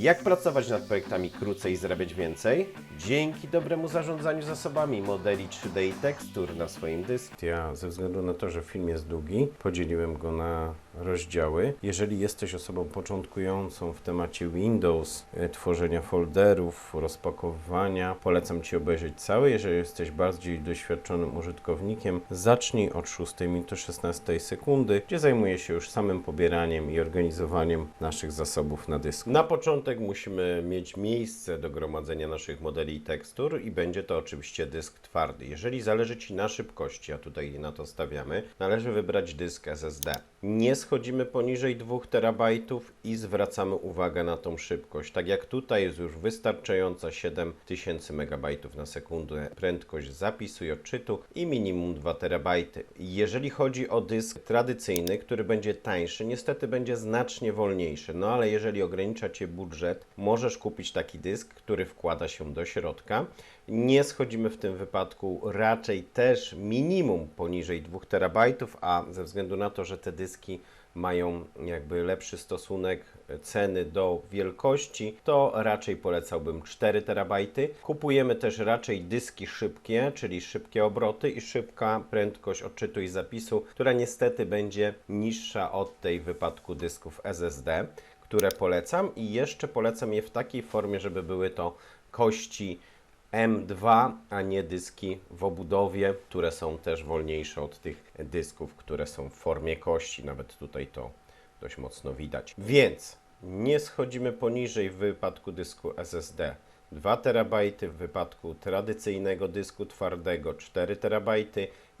Jak pracować nad projektami krócej i zarabiać więcej? Dzięki dobremu zarządzaniu zasobami modeli 3D i tekstur na swoim dysku. Ja ze względu na to, że film jest długi, podzieliłem go na rozdziały. Jeżeli jesteś osobą początkującą w temacie Windows, e, tworzenia folderów, rozpakowywania, polecam Ci obejrzeć cały. Jeżeli jesteś bardziej doświadczonym użytkownikiem, zacznij od 6 minuty 16 sekundy, gdzie zajmuję się już samym pobieraniem i organizowaniem naszych zasobów na dysku. Na początek musimy mieć miejsce do gromadzenia naszych modeli i tekstur i będzie to oczywiście dysk twardy. Jeżeli zależy Ci na szybkości, a tutaj na to stawiamy, należy wybrać dysk SSD. Nie schodzimy poniżej 2 terabajtów i zwracamy uwagę na tą szybkość. Tak jak tutaj jest już wystarczająca 7000 MB na sekundę prędkość zapisu i odczytu i minimum 2 terabajty. Jeżeli chodzi o dysk tradycyjny, który będzie tańszy, niestety będzie znacznie wolniejszy. No ale jeżeli ogranicza Cię budżet, możesz kupić taki dysk, który wkłada się do środka. Nie schodzimy w tym wypadku raczej też minimum poniżej 2 terabajtów, a ze względu na to, że te dyski mają jakby lepszy stosunek ceny do wielkości, to raczej polecałbym 4 terabajty. Kupujemy też raczej dyski szybkie, czyli szybkie obroty i szybka prędkość odczytu i zapisu, która niestety będzie niższa od tej w wypadku dysków SSD, które polecam i jeszcze polecam je w takiej formie, żeby były to kości M2, a nie dyski w obudowie, które są też wolniejsze od tych dysków, które są w formie kości. Nawet tutaj to dość mocno widać. Więc nie schodzimy poniżej w wypadku dysku SSD 2 TB, w wypadku tradycyjnego dysku twardego 4 TB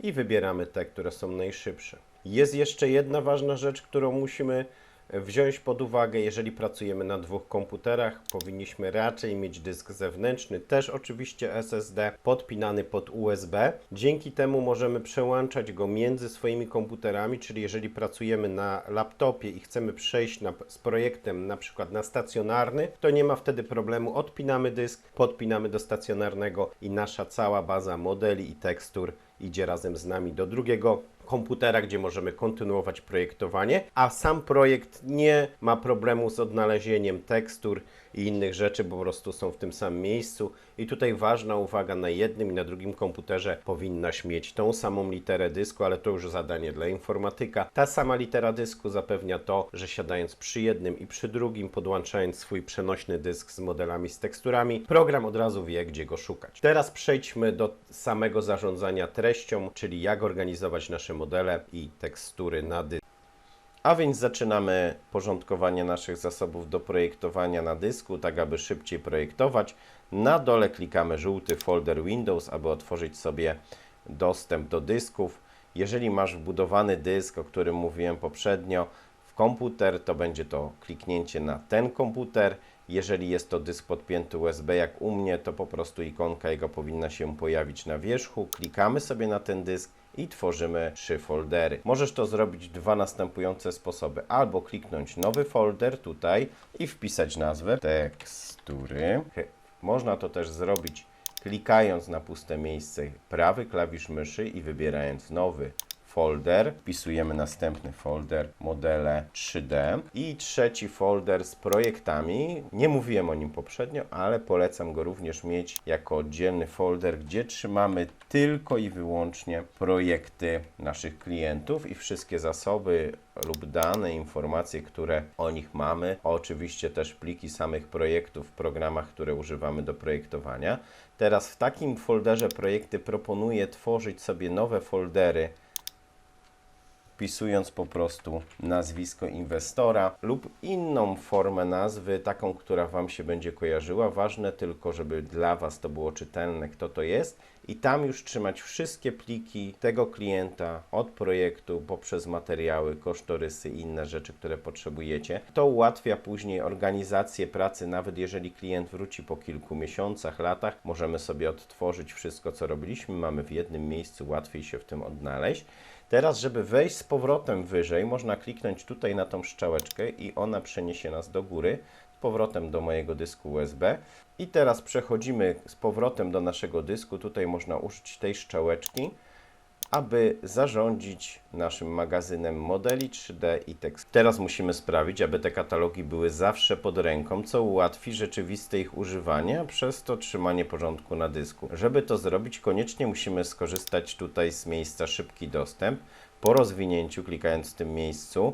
i wybieramy te, które są najszybsze. Jest jeszcze jedna ważna rzecz, którą musimy wziąć pod uwagę, jeżeli pracujemy na dwóch komputerach, powinniśmy raczej mieć dysk zewnętrzny, też oczywiście SSD, podpinany pod USB. Dzięki temu możemy przełączać go między swoimi komputerami, czyli jeżeli pracujemy na laptopie i chcemy przejść na, z projektem na przykład na stacjonarny, to nie ma wtedy problemu. Odpinamy dysk, podpinamy do stacjonarnego i nasza cała baza modeli i tekstur idzie razem z nami do drugiego komputera, gdzie możemy kontynuować projektowanie, a sam projekt nie ma problemu z odnalezieniem tekstur i innych rzeczy, bo po prostu są w tym samym miejscu. I tutaj ważna uwaga, na jednym i na drugim komputerze powinnaś mieć tą samą literę dysku, ale to już zadanie dla informatyka. Ta sama litera dysku zapewnia to, że siadając przy jednym i przy drugim, podłączając swój przenośny dysk z modelami, z teksturami, program od razu wie, gdzie go szukać. Teraz przejdźmy do samego zarządzania treścią, czyli jak organizować nasze modele i tekstury na dysku. A więc zaczynamy porządkowanie naszych zasobów do projektowania na dysku, tak aby szybciej projektować. Na dole klikamy żółty folder Windows, aby otworzyć sobie dostęp do dysków. Jeżeli masz wbudowany dysk, o którym mówiłem poprzednio, w komputer, to będzie to kliknięcie na ten komputer. Jeżeli jest to dysk podpięty USB jak u mnie, to po prostu ikonka jego powinna się pojawić na wierzchu. Klikamy sobie na ten dysk i tworzymy trzy foldery. Możesz to zrobić dwa następujące sposoby. Albo kliknąć nowy folder tutaj i wpisać nazwę tekstury. Można to też zrobić klikając na puste miejsce prawy klawisz myszy i wybierając nowy folder. Wpisujemy następny folder modele 3D i trzeci folder z projektami. Nie mówiłem o nim poprzednio, ale polecam go również mieć jako oddzielny folder, gdzie trzymamy tylko i wyłącznie projekty naszych klientów i wszystkie zasoby lub dane, informacje, które o nich mamy. Oczywiście też pliki samych projektów w programach, które używamy do projektowania. Teraz w takim folderze projekty proponuję tworzyć sobie nowe foldery wpisując po prostu nazwisko inwestora lub inną formę nazwy, taką, która Wam się będzie kojarzyła. Ważne tylko, żeby dla Was to było czytelne, kto to jest i tam już trzymać wszystkie pliki tego klienta od projektu poprzez materiały, kosztorysy i inne rzeczy, które potrzebujecie. To ułatwia później organizację pracy, nawet jeżeli klient wróci po kilku miesiącach, latach, możemy sobie odtworzyć wszystko, co robiliśmy, mamy w jednym miejscu, łatwiej się w tym odnaleźć. Teraz, żeby wejść z powrotem wyżej, można kliknąć tutaj na tą strzałeczkę i ona przeniesie nas do góry, z powrotem do mojego dysku USB. I teraz przechodzimy z powrotem do naszego dysku. Tutaj można użyć tej strzałeczki aby zarządzić naszym magazynem modeli 3D i tekst. Teraz musimy sprawić, aby te katalogi były zawsze pod ręką, co ułatwi rzeczywiste ich używanie, a przez to trzymanie porządku na dysku. Żeby to zrobić, koniecznie musimy skorzystać tutaj z miejsca szybki dostęp. Po rozwinięciu, klikając w tym miejscu,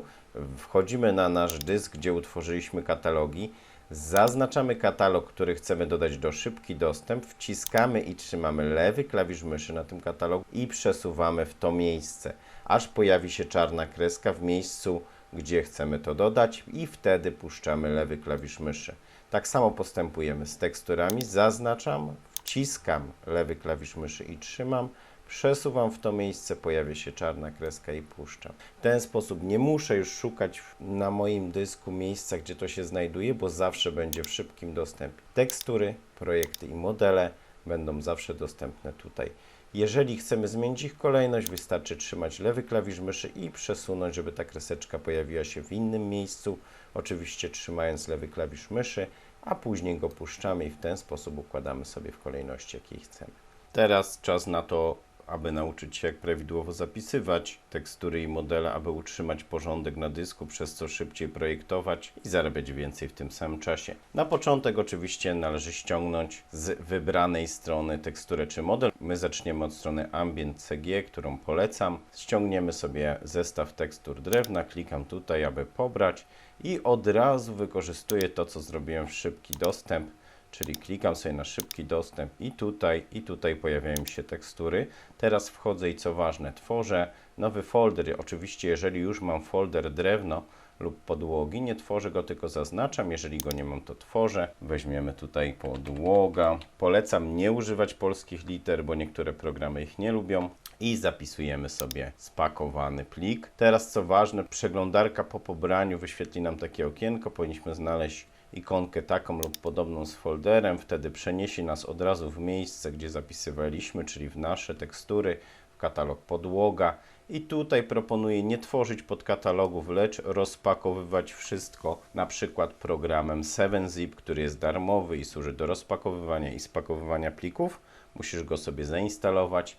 wchodzimy na nasz dysk, gdzie utworzyliśmy katalogi. Zaznaczamy katalog, który chcemy dodać do szybki dostęp, wciskamy i trzymamy lewy klawisz myszy na tym katalogu i przesuwamy w to miejsce, aż pojawi się czarna kreska w miejscu, gdzie chcemy to dodać i wtedy puszczamy lewy klawisz myszy. Tak samo postępujemy z teksturami, zaznaczam, wciskam lewy klawisz myszy i trzymam, przesuwam w to miejsce, pojawia się czarna kreska i puszczam. W ten sposób nie muszę już szukać na moim dysku miejsca, gdzie to się znajduje, bo zawsze będzie w szybkim dostępie. Tekstury, projekty i modele będą zawsze dostępne tutaj. Jeżeli chcemy zmienić ich kolejność, wystarczy trzymać lewy klawisz myszy i przesunąć, żeby ta kreseczka pojawiła się w innym miejscu, oczywiście trzymając lewy klawisz myszy, a później go puszczamy i w ten sposób układamy sobie w kolejności, jakiej chcemy. Teraz czas na to, aby nauczyć się, jak prawidłowo zapisywać tekstury i modele, aby utrzymać porządek na dysku, przez co szybciej projektować i zarabiać więcej w tym samym czasie. Na początek oczywiście należy ściągnąć z wybranej strony teksturę czy model. My zaczniemy od strony Ambient CG, którą polecam. Ściągniemy sobie zestaw tekstur drewna, klikam tutaj, aby pobrać i od razu wykorzystuję to, co zrobiłem w szybki dostęp czyli klikam sobie na szybki dostęp i tutaj, i tutaj pojawiają się tekstury. Teraz wchodzę i co ważne, tworzę nowy folder. Oczywiście, jeżeli już mam folder drewno lub podłogi, nie tworzę go, tylko zaznaczam. Jeżeli go nie mam, to tworzę. Weźmiemy tutaj podłoga. Polecam nie używać polskich liter, bo niektóre programy ich nie lubią i zapisujemy sobie spakowany plik. Teraz co ważne, przeglądarka po pobraniu wyświetli nam takie okienko. Powinniśmy znaleźć ikonkę taką lub podobną z folderem, wtedy przeniesie nas od razu w miejsce, gdzie zapisywaliśmy, czyli w nasze tekstury, w katalog podłoga. I tutaj proponuję nie tworzyć podkatalogów, lecz rozpakowywać wszystko, na przykład programem 7zip, który jest darmowy i służy do rozpakowywania i spakowywania plików. Musisz go sobie zainstalować.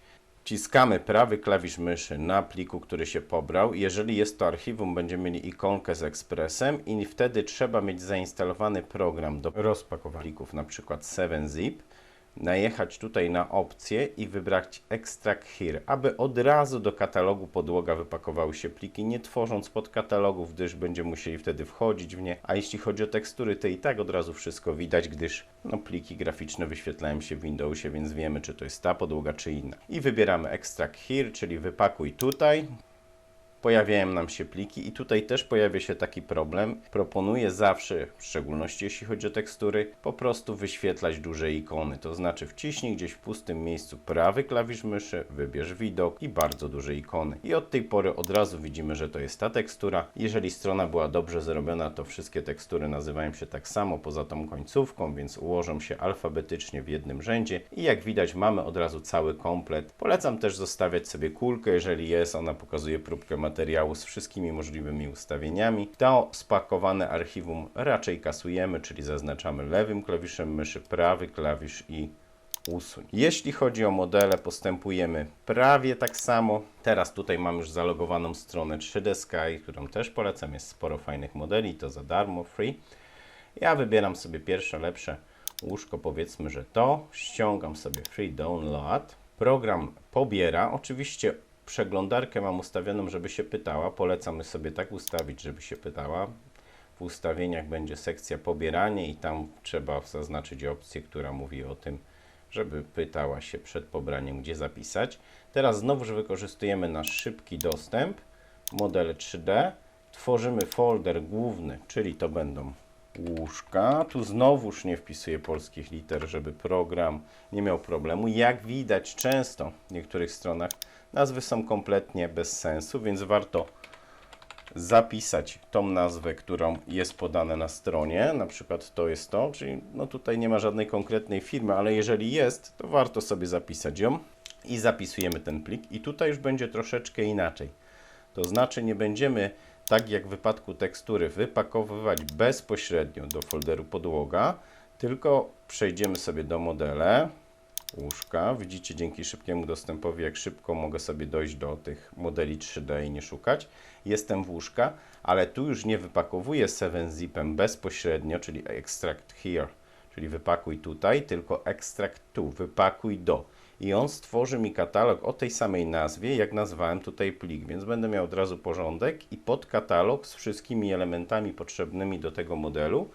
Wciskamy prawy klawisz myszy na pliku, który się pobrał. Jeżeli jest to archiwum, będziemy mieli ikonkę z ekspresem i wtedy trzeba mieć zainstalowany program do rozpakowania plików, na przykład 7zip. Najechać tutaj na opcję i wybrać Extract Here, aby od razu do katalogu podłoga wypakowały się pliki, nie tworząc podkatalogów, gdyż będziemy musieli wtedy wchodzić w nie. A jeśli chodzi o tekstury, to i tak od razu wszystko widać, gdyż no, pliki graficzne wyświetlają się w Windowsie, więc wiemy, czy to jest ta podłoga, czy inna. I wybieramy Extract Here, czyli wypakuj tutaj pojawiają nam się pliki i tutaj też pojawia się taki problem. Proponuję zawsze, w szczególności jeśli chodzi o tekstury, po prostu wyświetlać duże ikony. To znaczy wciśnij gdzieś w pustym miejscu prawy klawisz myszy, wybierz widok i bardzo duże ikony. I od tej pory od razu widzimy, że to jest ta tekstura. Jeżeli strona była dobrze zrobiona, to wszystkie tekstury nazywają się tak samo poza tą końcówką, więc ułożą się alfabetycznie w jednym rzędzie. I jak widać mamy od razu cały komplet. Polecam też zostawiać sobie kulkę, jeżeli jest, ona pokazuje próbkę materiału z wszystkimi możliwymi ustawieniami. To spakowane archiwum raczej kasujemy, czyli zaznaczamy lewym klawiszem myszy, prawy klawisz i usuń. Jeśli chodzi o modele, postępujemy prawie tak samo. Teraz tutaj mam już zalogowaną stronę 3D Sky, którą też polecam. Jest sporo fajnych modeli, to za darmo, free. Ja wybieram sobie pierwsze, lepsze łóżko, powiedzmy, że to. Ściągam sobie free download. Program pobiera. Oczywiście przeglądarkę mam ustawioną, żeby się pytała. Polecamy sobie tak ustawić, żeby się pytała. W ustawieniach będzie sekcja pobieranie i tam trzeba zaznaczyć opcję, która mówi o tym, żeby pytała się przed pobraniem, gdzie zapisać. Teraz znowuż wykorzystujemy nasz szybki dostęp, modele 3D. Tworzymy folder główny, czyli to będą łóżka. Tu znowuż nie wpisuję polskich liter, żeby program nie miał problemu. Jak widać często w niektórych stronach nazwy są kompletnie bez sensu, więc warto zapisać tą nazwę, którą jest podane na stronie, na przykład to jest to, czyli no tutaj nie ma żadnej konkretnej firmy, ale jeżeli jest, to warto sobie zapisać ją i zapisujemy ten plik. I tutaj już będzie troszeczkę inaczej. To znaczy nie będziemy, tak jak w wypadku tekstury, wypakowywać bezpośrednio do folderu podłoga, tylko przejdziemy sobie do modele, łóżka. Widzicie dzięki szybkiemu dostępowi, jak szybko mogę sobie dojść do tych modeli 3D i nie szukać. Jestem w łóżka, ale tu już nie wypakowuję 7-zipem bezpośrednio, czyli extract here, czyli wypakuj tutaj, tylko extract tu, wypakuj do. I on stworzy mi katalog o tej samej nazwie, jak nazwałem tutaj plik, więc będę miał od razu porządek i podkatalog z wszystkimi elementami potrzebnymi do tego modelu,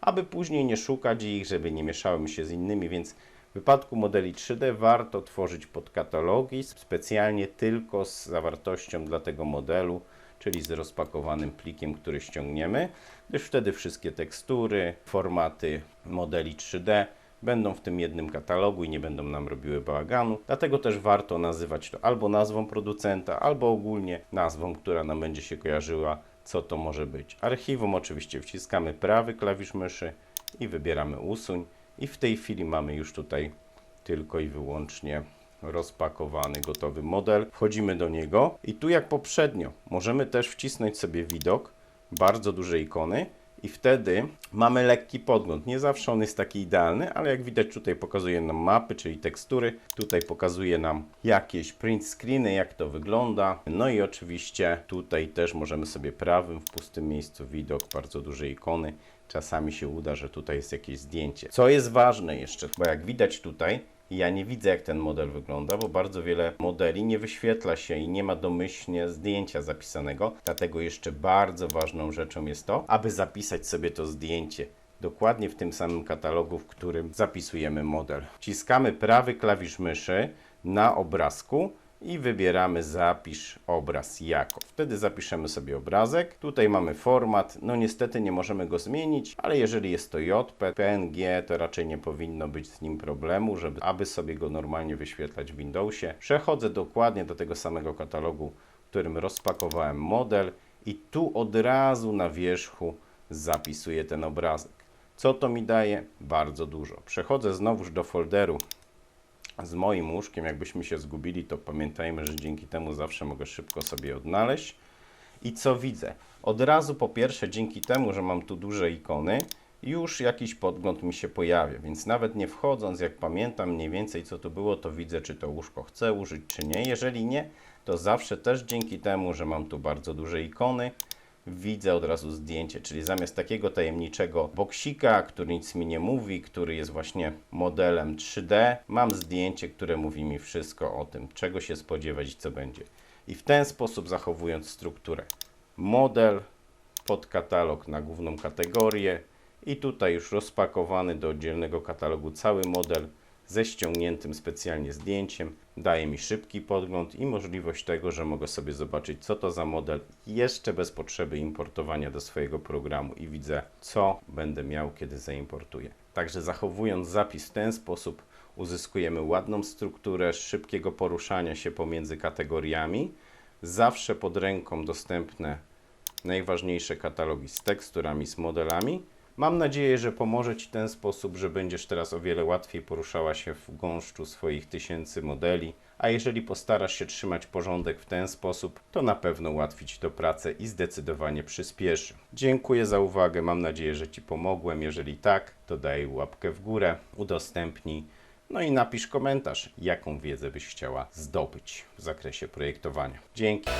aby później nie szukać ich, żeby nie mieszały mi się z innymi, więc w wypadku modeli 3D warto tworzyć podkatalogi specjalnie tylko z zawartością dla tego modelu, czyli z rozpakowanym plikiem, który ściągniemy, gdyż wtedy wszystkie tekstury, formaty modeli 3D będą w tym jednym katalogu i nie będą nam robiły bałaganu. Dlatego też warto nazywać to albo nazwą producenta, albo ogólnie nazwą, która nam będzie się kojarzyła, co to może być. Archiwum oczywiście wciskamy prawy klawisz myszy i wybieramy usuń. I w tej chwili mamy już tutaj tylko i wyłącznie rozpakowany, gotowy model. Wchodzimy do niego i tu jak poprzednio możemy też wcisnąć sobie widok, bardzo duże ikony i wtedy mamy lekki podgląd. Nie zawsze on jest taki idealny, ale jak widać tutaj pokazuje nam mapy, czyli tekstury. Tutaj pokazuje nam jakieś print screeny, jak to wygląda. No i oczywiście tutaj też możemy sobie prawym w pustym miejscu widok, bardzo duże ikony. Czasami się uda, że tutaj jest jakieś zdjęcie. Co jest ważne jeszcze, bo jak widać tutaj, ja nie widzę, jak ten model wygląda, bo bardzo wiele modeli nie wyświetla się i nie ma domyślnie zdjęcia zapisanego. Dlatego jeszcze bardzo ważną rzeczą jest to, aby zapisać sobie to zdjęcie dokładnie w tym samym katalogu, w którym zapisujemy model. Wciskamy prawy klawisz myszy na obrazku i wybieramy zapisz obraz jako. Wtedy zapiszemy sobie obrazek. Tutaj mamy format. No niestety nie możemy go zmienić, ale jeżeli jest to PNG, to raczej nie powinno być z nim problemu, żeby aby sobie go normalnie wyświetlać w Windowsie. Przechodzę dokładnie do tego samego katalogu, w którym rozpakowałem model i tu od razu na wierzchu zapisuję ten obrazek. Co to mi daje? Bardzo dużo. Przechodzę znowuż do folderu z moim łóżkiem. Jakbyśmy się zgubili, to pamiętajmy, że dzięki temu zawsze mogę szybko sobie odnaleźć. I co widzę? Od razu po pierwsze, dzięki temu, że mam tu duże ikony, już jakiś podgląd mi się pojawia, więc nawet nie wchodząc, jak pamiętam mniej więcej co to było, to widzę, czy to łóżko chcę użyć, czy nie. Jeżeli nie, to zawsze też dzięki temu, że mam tu bardzo duże ikony, widzę od razu zdjęcie, czyli zamiast takiego tajemniczego boksika, który nic mi nie mówi, który jest właśnie modelem 3D, mam zdjęcie, które mówi mi wszystko o tym, czego się spodziewać i co będzie. I w ten sposób zachowując strukturę model, podkatalog na główną kategorię i tutaj już rozpakowany do oddzielnego katalogu cały model ze ściągniętym specjalnie zdjęciem. Daje mi szybki podgląd i możliwość tego, że mogę sobie zobaczyć, co to za model jeszcze bez potrzeby importowania do swojego programu i widzę, co będę miał, kiedy zaimportuję. Także zachowując zapis w ten sposób, uzyskujemy ładną strukturę szybkiego poruszania się pomiędzy kategoriami. Zawsze pod ręką dostępne najważniejsze katalogi z teksturami, z modelami. Mam nadzieję, że pomoże Ci ten sposób, że będziesz teraz o wiele łatwiej poruszała się w gąszczu swoich tysięcy modeli. A jeżeli postarasz się trzymać porządek w ten sposób, to na pewno ułatwi Ci to pracę i zdecydowanie przyspieszy. Dziękuję za uwagę, mam nadzieję, że Ci pomogłem. Jeżeli tak, to daj łapkę w górę, udostępnij. No i napisz komentarz, jaką wiedzę byś chciała zdobyć w zakresie projektowania. Dzięki.